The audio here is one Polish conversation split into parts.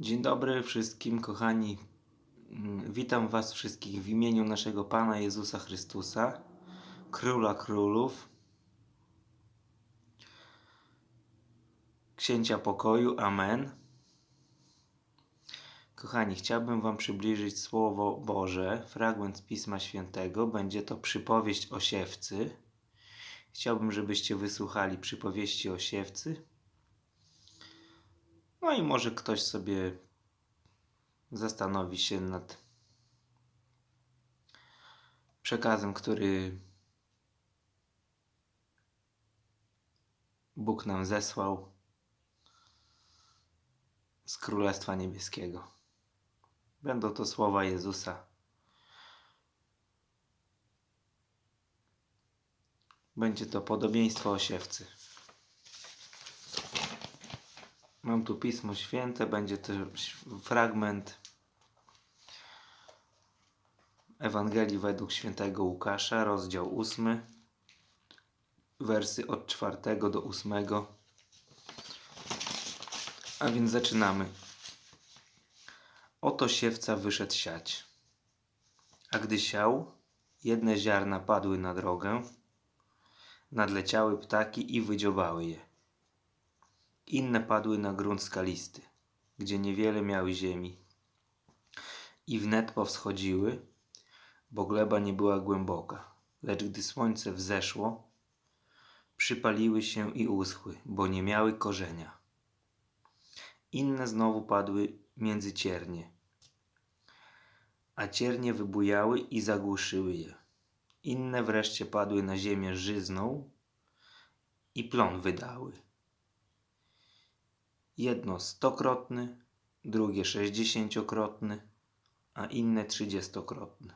Dzień dobry wszystkim, kochani. Mm, Witam Was wszystkich w imieniu naszego Pana Jezusa Chrystusa, Króla Królów, Księcia Pokoju. Amen. Kochani, chciałbym Wam przybliżyć Słowo Boże, fragment z Pisma Świętego. Będzie to przypowieść o siewcy. Chciałbym, żebyście wysłuchali przypowieści o siewcy. No i może ktoś sobie zastanowi się nad przekazem, który Bóg nam zesłał z Królestwa Niebieskiego. Będą to słowa Jezusa. Będzie to podobieństwo o siewcy. Mam tu Pismo Święte, będzie to fragment Ewangelii według świętego Łukasza, rozdział 8, wersy od 4 do 8. A więc zaczynamy. Oto siewca wyszedł siać. A gdy siał, jedne ziarna padły na drogę, nadleciały ptaki i wydziobały je. Inne padły na grunt skalisty, gdzie niewiele miały ziemi. I wnet powschodziły, bo gleba nie była głęboka. Lecz gdy słońce wzeszło, przypaliły się i uschły, bo nie miały korzenia. Inne znowu padły między ciernie, a ciernie wybujały i zagłuszyły je. Inne wreszcie padły na ziemię żyzną i plon wydały jedno stokrotny, drugie sześćdziesięciokrotny, a inne trzydziestokrotny.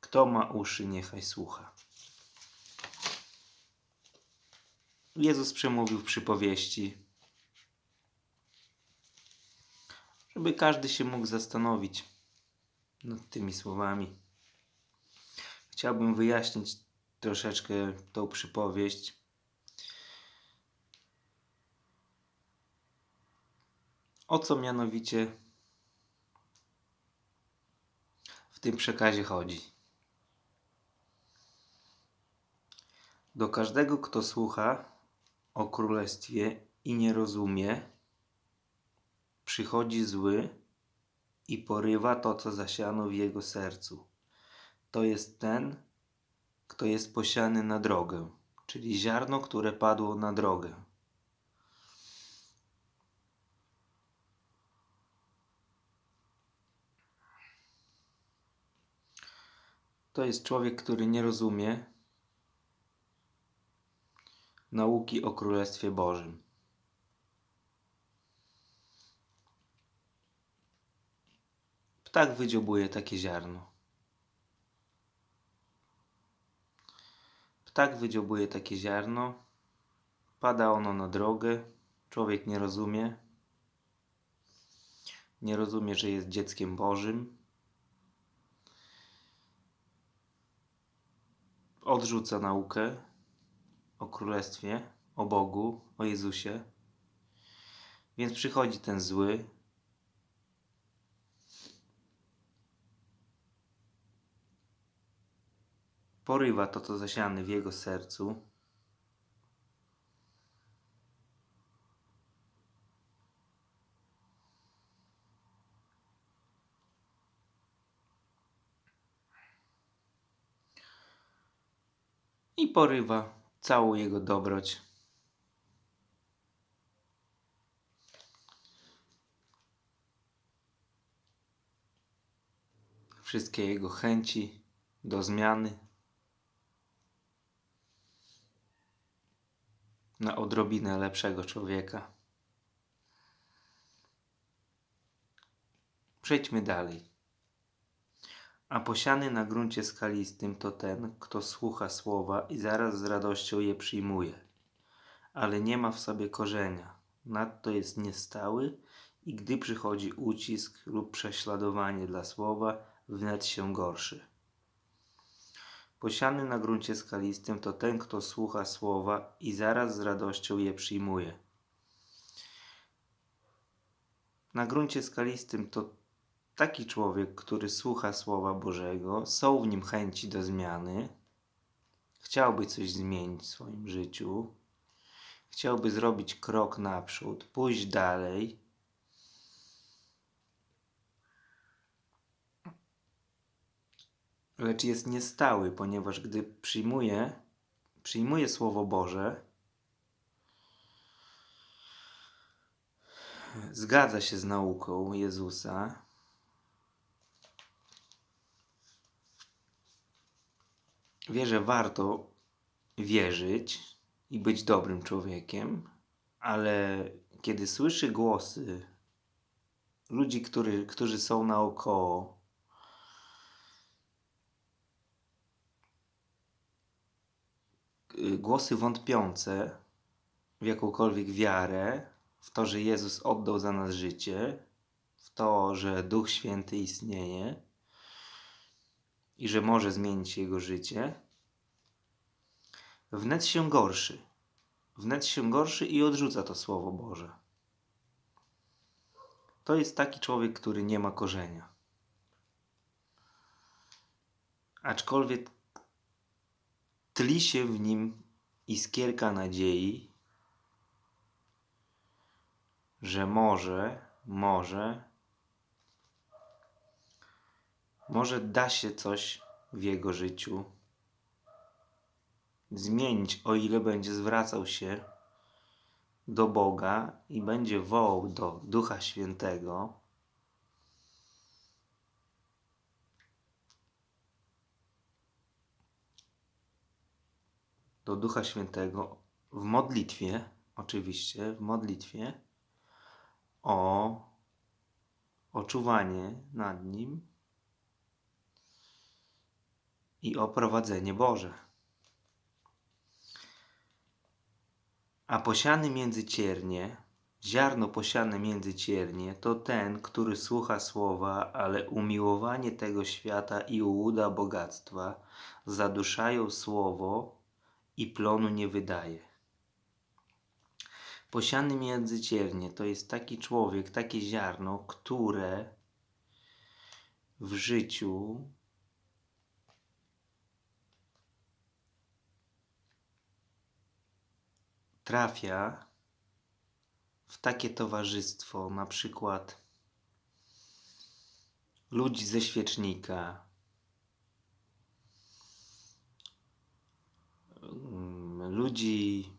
Kto ma uszy, niechaj słucha. Jezus przemówił w przypowieści, żeby każdy się mógł zastanowić nad tymi słowami. Chciałbym wyjaśnić troszeczkę tą przypowieść O co mianowicie w tym przekazie chodzi? Do każdego, kto słucha o królestwie i nie rozumie, przychodzi zły i porywa to, co zasiano w jego sercu. To jest ten, kto jest posiany na drogę, czyli ziarno, które padło na drogę. To jest człowiek, który nie rozumie nauki o Królestwie Bożym. Ptak wydziobuje takie ziarno. Ptak wydziobuje takie ziarno, pada ono na drogę, człowiek nie rozumie, nie rozumie, że jest dzieckiem Bożym odrzuca naukę o królestwie, o Bogu, o Jezusie. Więc przychodzi ten zły. Porywa to, co zasiany w jego sercu. Porywa całą jego dobroć. Wszystkie jego chęci do zmiany na odrobinę lepszego człowieka. Przejdźmy dalej. A posiany na gruncie skalistym to ten, kto słucha słowa i zaraz z radością je przyjmuje, ale nie ma w sobie korzenia. Nadto jest niestały i gdy przychodzi ucisk lub prześladowanie dla słowa, wnet się gorszy. Posiany na gruncie skalistym to ten, kto słucha słowa i zaraz z radością je przyjmuje. na gruncie skalistym to taki człowiek, który słucha Słowa Bożego, są w nim chęci do zmiany, chciałby coś zmienić w swoim życiu, chciałby zrobić krok naprzód, pójść dalej. Lecz jest niestały, ponieważ gdy przyjmuje, przyjmuje Słowo Boże, zgadza się z nauką Jezusa, wie, że warto wierzyć i być dobrym człowiekiem, ale kiedy słyszy głosy ludzi, który, którzy są naokoło, y, głosy wątpiące w jakąkolwiek wiarę, w to, że Jezus oddał za nas życie, w to, że Duch Święty istnieje i że może zmienić jego życie, wnet się gorszy. Wnet się gorszy i odrzuca to Słowo Boże. To jest taki człowiek, który nie ma korzenia. Aczkolwiek tli się w nim iskierka nadziei, że może, może, może da się coś w jego życiu zmienić, o ile będzie zwracał się do Boga i będzie wołał do Ducha Świętego. Do Ducha Świętego w modlitwie, oczywiście, w modlitwie o oczuwanie nad nim i o prowadzenie Boże. A posiany między ciernie, ziarno posiane między ciernie, to ten, który słucha słowa, ale umiłowanie tego świata i ułuda bogactwa zaduszają słowo i plonu nie wydaje. Posiany między ciernie to jest taki człowiek, takie ziarno, które w życiu trafia w takie towarzystwo, na przykład ludzi ze świecznika, mm, ludzi,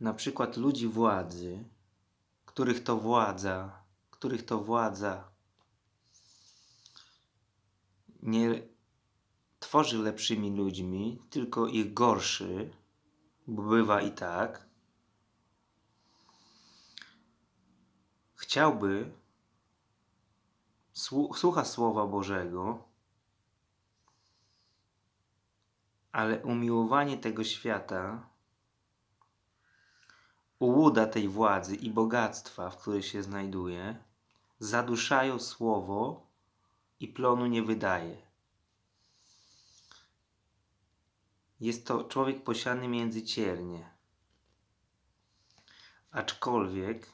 na przykład ludzi władzy, których to władza, których to władza nie tworzy lepszymi ludźmi, tylko ich gorszy, bo bywa i tak. Chciałby, słucha Słowa Bożego, ale umiłowanie tego świata, ułuda tej władzy i bogactwa, w której się znajduje, zaduszają Słowo i plonu nie wydaje. Jest to człowiek posiany między ciernie. Aczkolwiek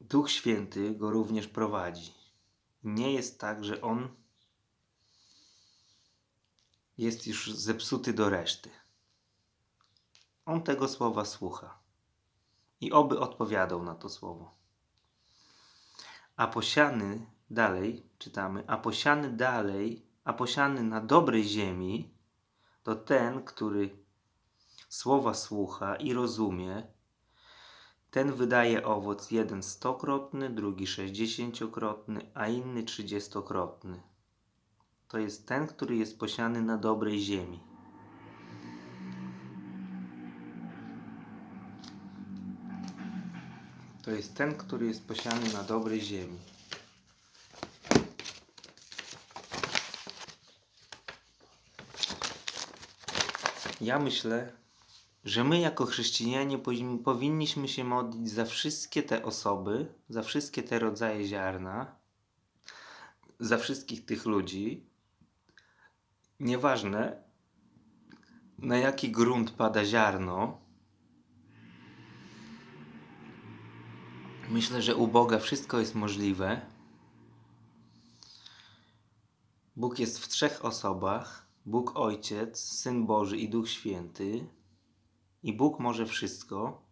Duch Święty go również prowadzi. Nie jest tak, że on jest już zepsuty do reszty. On tego słowa słucha i oby odpowiadał na to słowo. A posiany dalej, czytamy, a posiany dalej, a posiany na dobrej ziemi, to ten, który słowa słucha i rozumie, ten wydaje owoc jeden stokrotny, drugi sześćdziesięciokrotny, a inny trzydziestokrotny. To jest ten, który jest posiany na dobrej ziemi. To jest ten, który jest posiany na dobrej ziemi. Ja myślę, że my jako chrześcijanie powin- powinniśmy się modlić za wszystkie te osoby, za wszystkie te rodzaje ziarna, za wszystkich tych ludzi. Nieważne, na jaki grunt pada ziarno. Myślę, że u Boga wszystko jest możliwe. Bóg jest w trzech osobach: Bóg Ojciec, Syn Boży i Duch Święty. I Bóg może wszystko.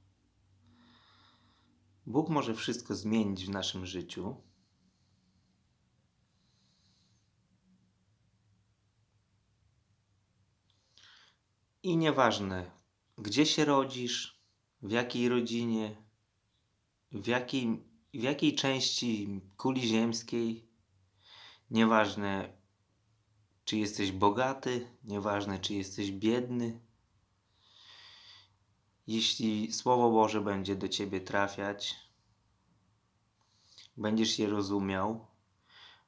Bóg może wszystko zmienić w naszym życiu. I nieważne, gdzie się rodzisz, w jakiej rodzinie, w jakiej, w jakiej części kuli ziemskiej, nieważne, czy jesteś bogaty, nieważne, czy jesteś biedny, jeśli Słowo Boże będzie do ciebie trafiać, będziesz je rozumiał,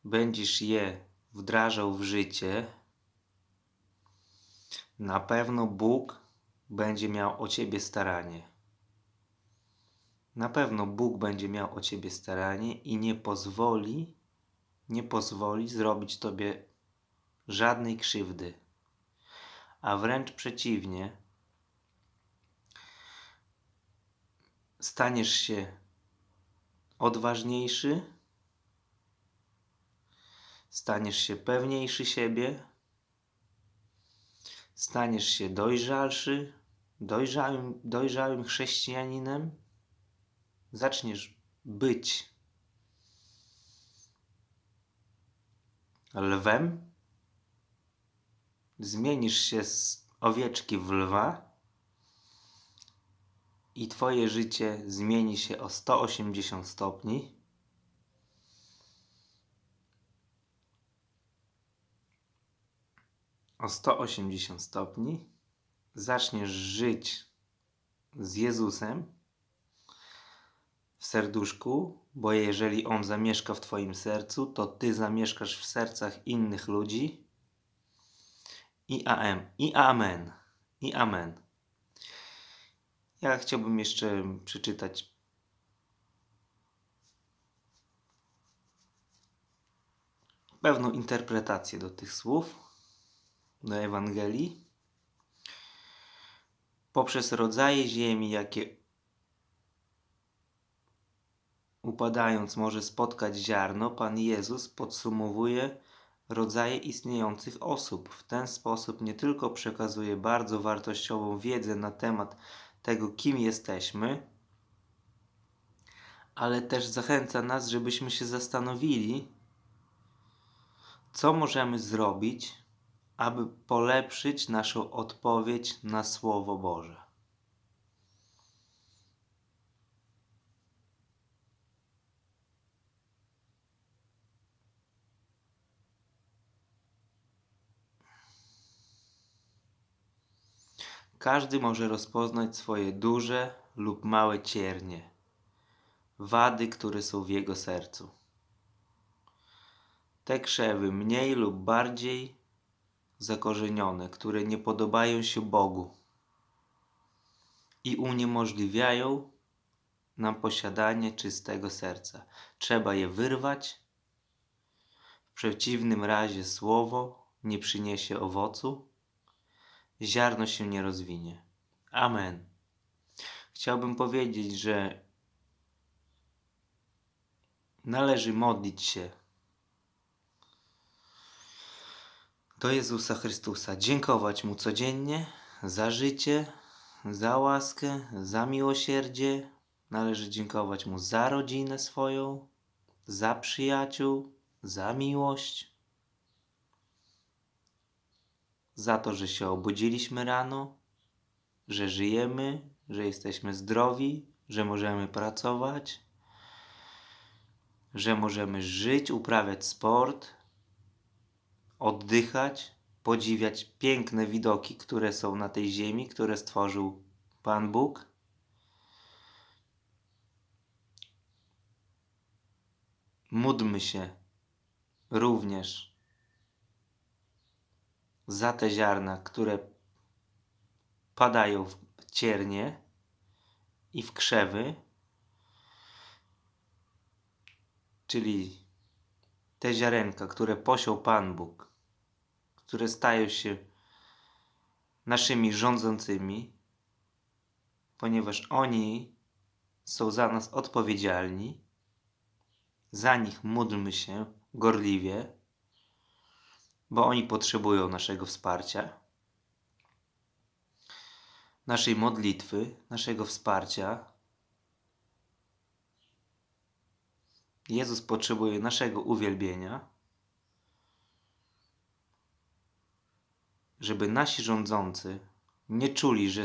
będziesz je wdrażał w życie, na pewno Bóg będzie miał o ciebie staranie. Na pewno Bóg będzie miał o ciebie staranie i nie pozwoli, nie pozwoli zrobić tobie żadnej krzywdy. A wręcz przeciwnie, staniesz się odważniejszy, staniesz się pewniejszy siebie, staniesz się dojrzalszy, dojrzałym, dojrzałym chrześcijaninem, zaczniesz być lwem, zmienisz się z owieczki w lwa i Twoje życie zmieni się o 180 stopni. O 180 stopni zaczniesz żyć z Jezusem w serduszku, bo jeżeli On zamieszka w Twoim sercu, to Ty zamieszkasz w sercach innych ludzi. I am, i amen, i amen. Ja chciałbym jeszcze przeczytać pewną interpretację do tych słów, do Ewangelii. Poprzez rodzaje ziemi, jakie upadając może spotkać ziarno, Pan Jezus podsumowuje rodzaje istniejących osób. W ten sposób nie tylko przekazuje bardzo wartościową wiedzę na temat tego, kim jesteśmy, ale też zachęca nas, żebyśmy się zastanowili, co możemy zrobić, aby polepszyć naszą odpowiedź na Słowo Boże. Każdy może rozpoznać swoje duże lub małe ciernie, wady, które są w jego sercu. Te krzewy mniej lub bardziej zakorzenione, które nie podobają się Bogu i uniemożliwiają nam posiadanie czystego serca. Trzeba je wyrwać. W przeciwnym razie słowo nie przyniesie owocu ziarno się nie rozwinie. Amen. Chciałbym powiedzieć, że należy modlić się do Jezusa Chrystusa, dziękować Mu codziennie za życie, za łaskę, za miłosierdzie. Należy dziękować Mu za rodzinę swoją, za przyjaciół, za miłość za to, że się obudziliśmy rano, że żyjemy, że jesteśmy zdrowi, że możemy pracować, że możemy żyć, uprawiać sport, oddychać, podziwiać piękne widoki, które są na tej ziemi, które stworzył Pan Bóg. Módlmy się również za te ziarna, które padają w ciernie i w krzewy, czyli te ziarenka, które posiął Pan Bóg, które stają się naszymi rządzącymi, ponieważ oni są za nas odpowiedzialni. Za nich módlmy się gorliwie, bo oni potrzebują naszego wsparcia, naszej modlitwy, naszego wsparcia. Jezus potrzebuje naszego uwielbienia, żeby nasi rządzący nie czuli, że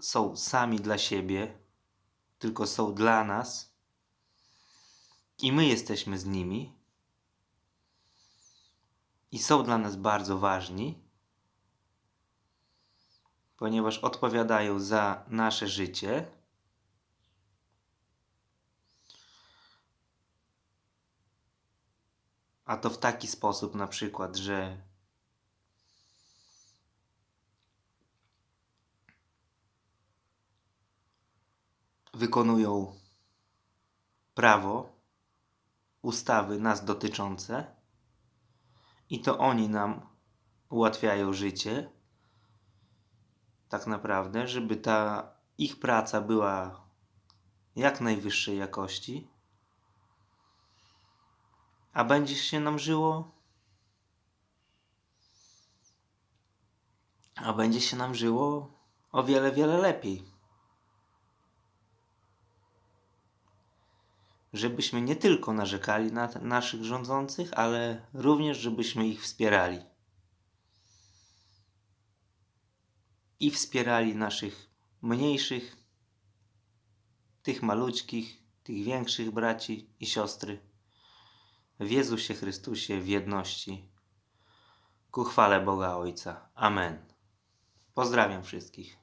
są sami dla siebie, tylko są dla nas i my jesteśmy z nimi i są dla nas bardzo ważni, ponieważ odpowiadają za nasze życie. A to w taki sposób, na przykład, że wykonują prawo, ustawy nas dotyczące i to oni nam ułatwiają życie. Tak naprawdę, żeby ta ich praca była jak najwyższej jakości, a będzie się nam żyło, a będzie się nam żyło o wiele, wiele lepiej. Żebyśmy nie tylko narzekali na naszych rządzących, ale również żebyśmy ich wspierali. I wspierali naszych mniejszych, tych maluczkich, tych większych braci i siostry w Jezusie Chrystusie w jedności. Ku chwale Boga Ojca. Amen. Pozdrawiam wszystkich.